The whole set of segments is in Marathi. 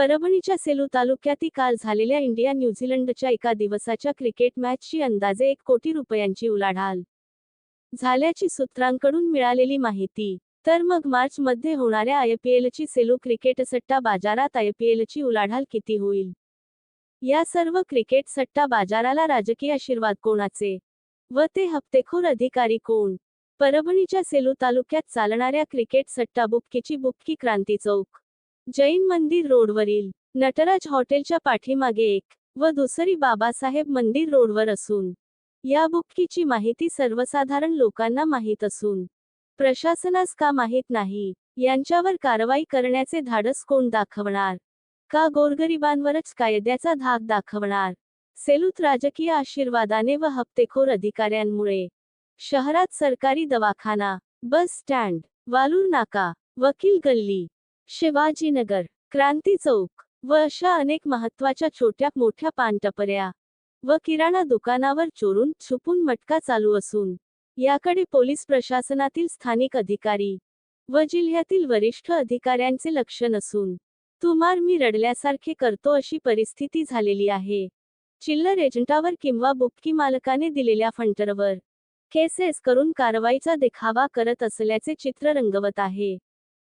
परभणीच्या सेलू तालुक्यात काल झालेल्या इंडिया न्यूझीलंडच्या एका दिवसाच्या क्रिकेट मॅचची अंदाजे एक कोटी रुपयांची उलाढाल झाल्याची सूत्रांकडून मिळालेली माहिती. तर मग मार्च मध्ये होणाऱ्या आयपीएलची सेलू क्रिकेट सट्टा बाजारात आयपीएलची उलाढाल किती होईल? या सर्व क्रिकेट सट्टा बाजाराला राजकीय आशीर्वाद कोणाचे? व ते हप्तेखोर अधिकारी कोण? परभणीच्या सेलू तालुक्यात चालणाऱ्या क्रिकेट सट्टा बुक्कीची बुक्की क्रांती चौक जैन मंदिर रोडवरील नटराज हॉटेलच्या पाठीमागे एक व दुसरी बाबासाहेब मंदिर रोडवर असून या बुक्कीची माहिती सर्वसाधारण लोकांना माहीत असून प्रशासनास का माहीत नाही यांच्यावर कारवाई करण्याचे धाडस कोण दाखवणार का गोरगरिबांवरच कायद्याचा धाक दाखवणार सेलूत राजकीय आशीर्वादाने व हप्तेखोर अधिकाऱ्यांमुळे शहरात सरकारी दवाखाना बस स्टँड वालूर नाका वकील गल्ली शिवाजीनगर क्रांती चौक व अशा अनेक महत्त्वाच्या छोट्या मोठ्या पानटपऱ्या व किराणा दुकानावर चोरून छुपून मटका चालू असून याकडे पोलीस प्रशासनातील स्थानिक अधिकारी व जिल्ह्यातील वरिष्ठ अधिकाऱ्यांचे लक्ष नसून तुमार मी रडल्यासारखे करतो अशी परिस्थिती झालेली आहे. चिल्लर एजंटावर किंवा बुक्की मालकाने दिलेल्या फंटरवर केसेस करून कारवाईचा देखावा करत असल्याचे चित्र रंगवत आहे.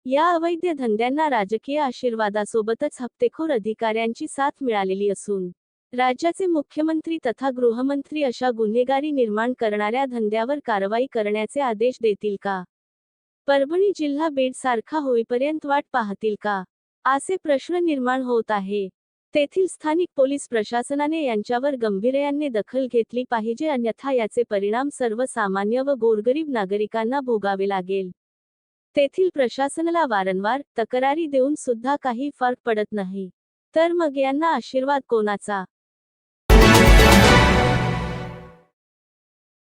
या अवैध धंद्यांना राजकीय आशीर्वादासोबतच हप्तेखोर अधिकाऱ्यांची साथ मिळालेली असून राज्याचे मुख्यमंत्री तथा गृहमंत्री अशा गुन्हेगारी निर्माण करणाऱ्या धंद्यावर कारवाई करण्याचे आदेश देतील का? परभणी जिल्हा बीड सारखा होईपर्यंत वाट पाहतील का? असे प्रश्न निर्माण होत आहे. तेथील स्थानिक पोलीस प्रशासनाने यांच्यावर गंभीर्याने दखल घेतली पाहिजे अन्यथा याचे परिणाम सर्वसामान्य व गोरगरीब नागरिकांना भोगावे लागेल. तेथील प्रशासनाला वारंवार तक्रारी देऊन सुद्धा काही फरक पडत नाही. तर मग यांना आशीर्वाद कोणाचा?